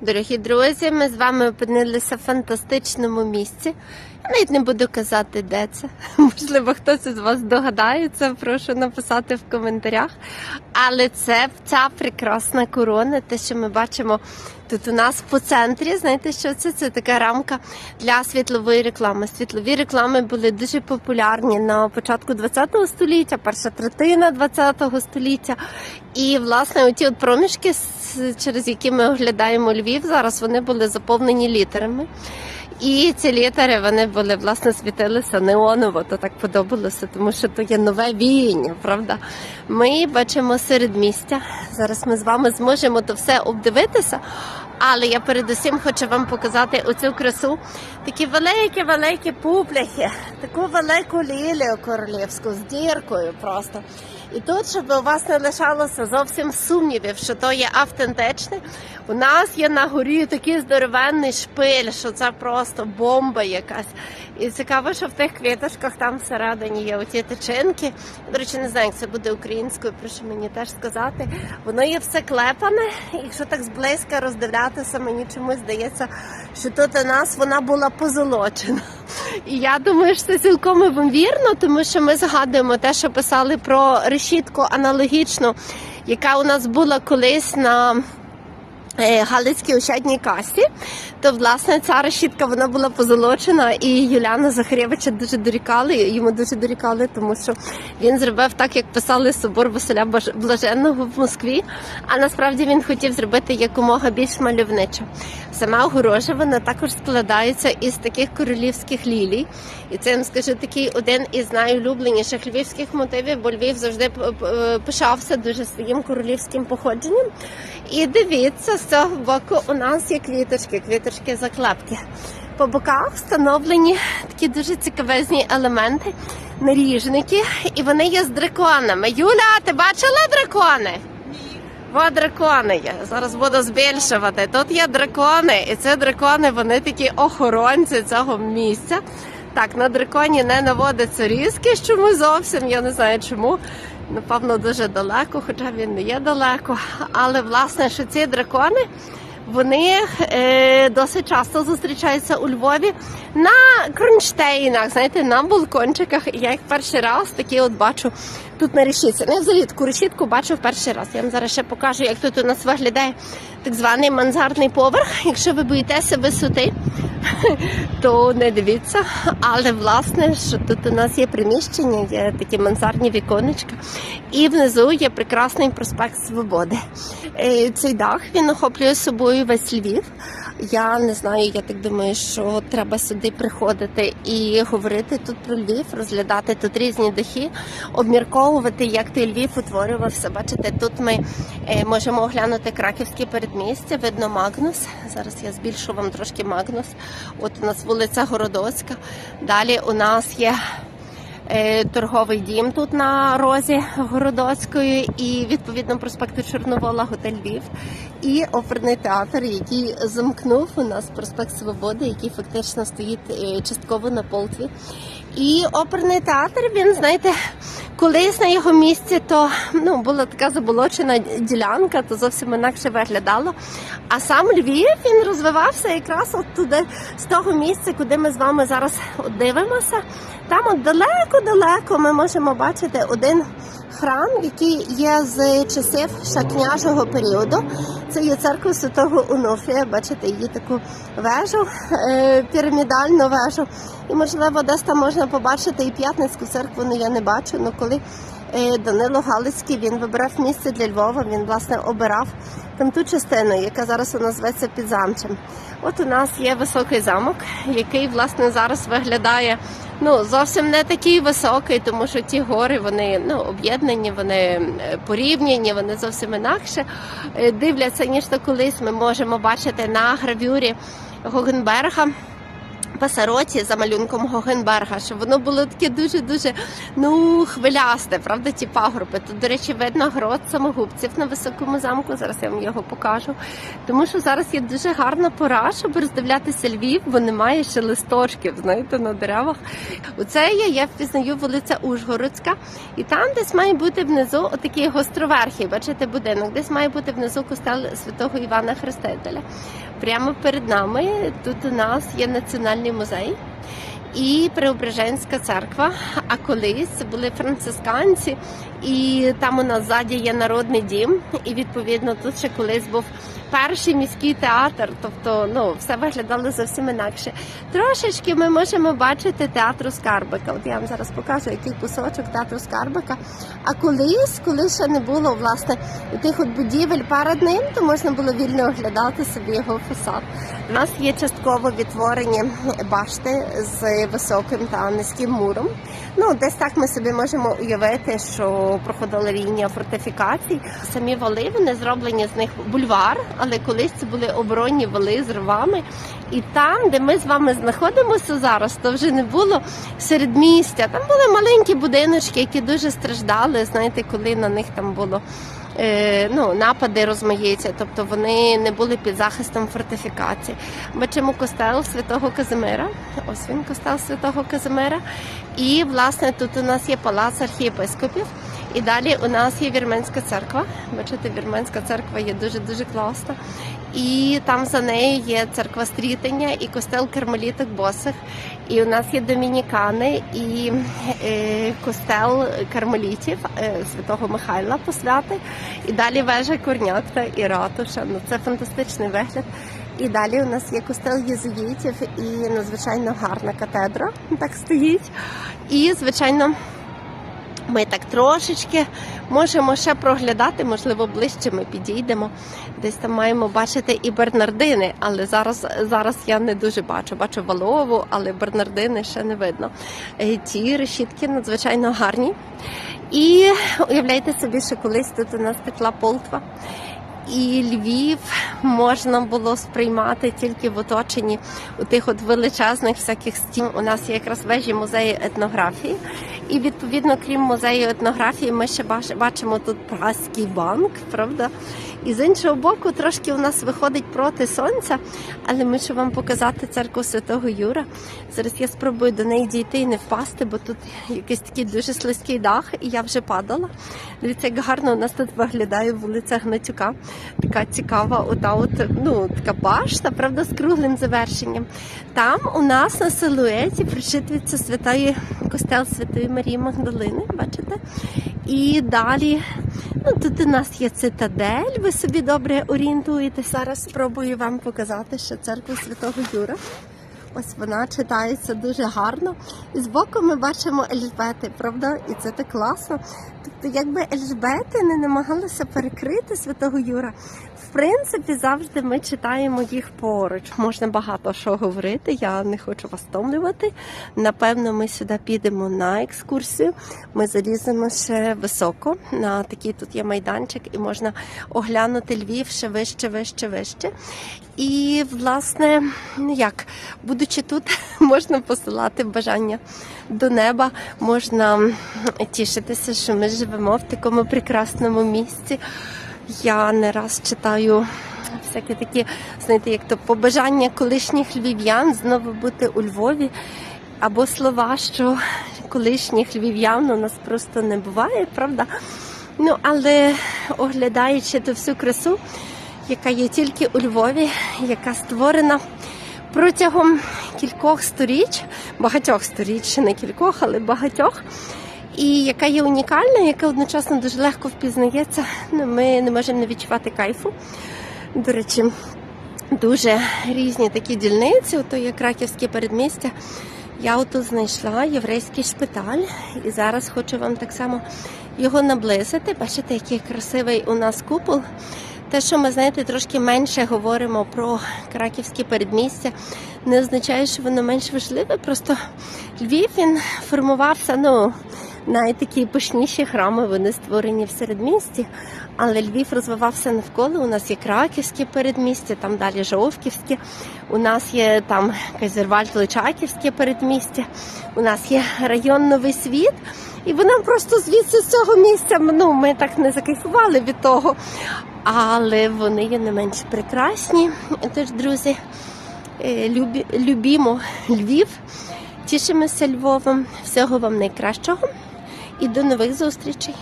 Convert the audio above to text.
Дорогі друзі, ми з вами опинилися в фантастичному місці. Я навіть не буду казати, де це. Можливо, хтось із вас догадається, прошу написати в коментарях. Але це ця прекрасна корона, те, що ми бачимо тут у нас по центрі. Знаєте, що це? Це така рамка для світлової реклами. Світлові реклами були дуже популярні на початку ХХ століття, перша третина ХХ століття. І власне оті от проміжки, через які ми оглядаємо Львів, зараз вони були заповнені літерами. І ці літери вони були власне світилися неоново, то так подобалося, тому що то є нове віяння, правда? Ми бачимо середмістя. Зараз ми з вами зможемо то все обдивитися. Але я передусім хочу вам показати оцю красу. Такі великі-великі пупляхи, таку велику лілію королівську з діркою просто. І тут, щоб у вас не лишалося зовсім сумнівів, що то є автентичне, у нас є на горі такий здоровенний шпиль, що це просто бомба якась. І цікаво, що в тих квіточках там всередині є оті тичинки. До речі, не знаю, як це буде українською, прошу мені теж сказати. Воно є все клепане. Якщо так зблизька роздивлятися, мені чомусь здається, що тут у нас вона була позолочена. І я думаю, що це цілком ймовірно, тому що ми згадуємо те, що писали про решітку аналогічну, яка у нас була колись на Галицькій ощадній касі. То власне ця решітка вона була позолочена, і Юліана Захарєвича дуже дорікали. Йому дуже дорікали, тому що він зробив так, як писали собор Василя Блаженного в Москві. А насправді він хотів зробити якомога більш мальовничо. Сама огорожа вона також складається із таких королівських лілій. І це скажу такий один із найулюбленіших львівських мотивів, бо Львів завжди пишався дуже своїм королівським походженням. І дивіться, з цього боку у нас є квіточки, квіточки заклепки. По боках встановлені такі дуже цікавезні елементи, наріжники, і вони є з драконами. Юля, ти бачила дракони? Ні. Во дракони є. Зараз буду збільшувати. Тут є дракони, і ці дракони вони такі охоронці цього місця. Так, на драконі не наводиться різки, чому зовсім, я не знаю чому. Напевно, дуже далеко, хоча він не є далеко. Але власне, що ці дракони вони е, досить часто зустрічаються у Львові на кронштейнах, знаєте, на балкончиках. І Я їх перший раз такі от бачу тут на решітці. Ну, я взагалі таку решітку бачу в перший раз. Я вам зараз ще покажу, як тут у нас виглядає так званий мансардний поверх. Якщо ви боїтеся висоти, то не дивіться. Але власне, що тут у нас є приміщення, є такі мансардні віконечка, і внизу є прекрасний проспект Свободи. Е, Цей дах він охоплює собою весь Львів. Я не знаю, я так думаю, що треба сюди приходити і говорити тут про Львів, розглядати тут різні дахи, обмірковувати, як той Львів утворювався. Бачите, тут ми е, можемо оглянути краківське передмістя, видно Магнус. Зараз я збільшу вам трошки Магнус. От у нас вулиця Городоцька. Далі у нас є е, торговий дім тут на розі Городоцької і відповідно проспекту Чорновола Готель Львів і оперний театр, який замкнув у нас проспект Свободи, який фактично стоїть е, частково на полтві. І оперний театр, він знаєте, колись на його місці то ну була така заболочена ділянка, то зовсім інакше виглядало. А сам Львів він розвивався якраз от туди, з того місця, куди ми з вами зараз дивимося. Там от далеко-далеко ми можемо бачити один храм, який є з часів ще княжого періоду. Це є церква святого Унофія. Бачите, її таку вежу, е, пірамідальну вежу. І можливо, десь там можна побачити і п'ятницьку церкву, але я не бачу. але коли е, Данило Галицький він вибирав місце для Львова, він власне обирав там ту частину, яка зараз у нас зветься підзамчем. От у нас є високий замок, який власне зараз виглядає ну зовсім не такий високий, тому що ті гори вони ну об'єднані, вони е, порівняні, вони зовсім інакше е, дивляться ніж то колись. Ми можемо бачити на гравюрі Гогенберга. Пасароті за малюнком Гогенберга, щоб воно було таке дуже-дуже ну хвилясте, правда, ті пагорби. Тут, до речі, видно грот самогубців на високому замку. Зараз я вам його покажу. Тому що зараз є дуже гарна пора, щоб роздивлятися Львів, бо немає ще листочків, знаєте, на деревах. Оце я, я впізнаю вулиця Ужгородська, і там десь має бути внизу отакий гостроверхий, бачите, будинок, десь має бути внизу костел святого Івана Хрестителя. Прямо перед нами тут у нас є національний музей і Преображенська церква. А колись були францисканці, і там у нас ззаді є народний дім. І відповідно тут ще колись був перший міський театр. Тобто, ну все виглядало зовсім інакше. Трошечки ми можемо бачити театру Скарбика. От я вам зараз покажу, який кусочок театру Скарбика. А колись, коли ще не було власне тих от будівель перед ним, то можна було вільно оглядати собі його фасад. У нас є частково відтворені башти з високим та низьким муром. Ну, десь так ми собі можемо уявити, що проходила лінія фортифікацій. Самі вали вони зроблені з них бульвар, але колись це були оборонні вали з рвами. І там, де ми з вами знаходимося зараз, то вже не було середмістя. Там були маленькі будиночки, які дуже страждали. Знаєте, коли на них там було е, ну, напади розмаїття, тобто вони не були під захистом фортифікацій. Бачимо костел святого Казимира. Ось він костел святого Казимира. І власне тут у нас є палац архієпископів. І далі у нас є Вірменська церква. Бачите, Вірменська церква є дуже дуже класна. І там за нею є церква стрітення і костел кармеліток босих. І у нас є домінікани і е, костел кармелітів е, святого Михайла посвяти. І далі вежа Корнятка і ратуша. Ну це фантастичний вигляд. І далі у нас є костел єзуїтів і надзвичайно гарна катедра. Так стоїть. І звичайно. Ми так трошечки можемо ще проглядати, можливо, ближче ми підійдемо. Десь там маємо бачити і Бернардини, але зараз, зараз я не дуже бачу. Бачу Валову, але Бернардини ще не видно. Е, Ті решітки надзвичайно гарні. І уявляйте собі, що колись тут у нас текла полтва. І Львів можна було сприймати тільки в оточенні у тих от величезних всяких стін. У нас є якраз вежі музею етнографії. І відповідно, крім музею етнографії, ми ще бач- бачимо тут Праський банк, правда? І з іншого боку, трошки у нас виходить проти сонця, але ми ще вам показати церкву Святого Юра. Зараз я спробую до неї дійти і не впасти, бо тут якийсь такий дуже слизький дах, і я вже падала. Дивіться, як гарно у нас тут виглядає вулиця Гнатюка. Така цікава, ота от, ну, така башта, правда, з круглим завершенням. Там у нас на силуеті причитується святої костел Святої Марії Магдалини, бачите? І далі, ну тут у нас є цитадель, собі добре орієнтуєте, Зараз спробую вам показати що церква Святого Юра. Ось вона читається дуже гарно. І збоку ми бачимо Ельжбети, правда? І це так класно. Тобто, якби Ельжбети не намагалися перекрити святого Юра, в принципі, завжди ми читаємо їх поруч. Можна багато що говорити. Я не хочу вас втомлювати. Напевно, ми сюди підемо на екскурсію. Ми заліземо ще високо. На такий тут є майданчик, і можна оглянути Львів ще вище, вище, вище. І, власне, як, будучи тут, можна посилати бажання до неба, можна тішитися, що ми живемо в такому прекрасному місці. Я не раз читаю всякі такі, знаєте, як то побажання колишніх львів'ян знову бути у Львові, або слова, що колишніх львів'ян у нас просто не буває, правда? Ну, але оглядаючи ту всю красу, яка є тільки у Львові, яка створена протягом кількох сторіч, багатьох сторіч, ще не кількох, але багатьох. І яка є унікальна, яка одночасно дуже легко впізнається. Ну, ми не можемо не відчувати кайфу. До речі, дуже різні такі дільниці, ото є краківське передмістя. Я отут знайшла єврейський шпиталь, і зараз хочу вам так само його наблизити. Бачите, який красивий у нас купол. Те, що ми знаєте, трошки менше говоримо про краківське передмістя, не означає, що воно менш важливе. Просто Львів він формувався. Ну навіть такі пишніші храми вони створені в середмісті. Але Львів розвивався навколо. У нас є Краківське передмістя, там далі Жовківське. У нас є там Казервальд Личаківське передмістя. У нас є район Новий Світ. І вони просто звідси з цього місця. Ну, ми так не закайфували від того. Але вони є не менш прекрасні. Тож, друзі, е, любі, любімо Львів, тішимося Львовом. Всього вам найкращого і до нових зустрічей.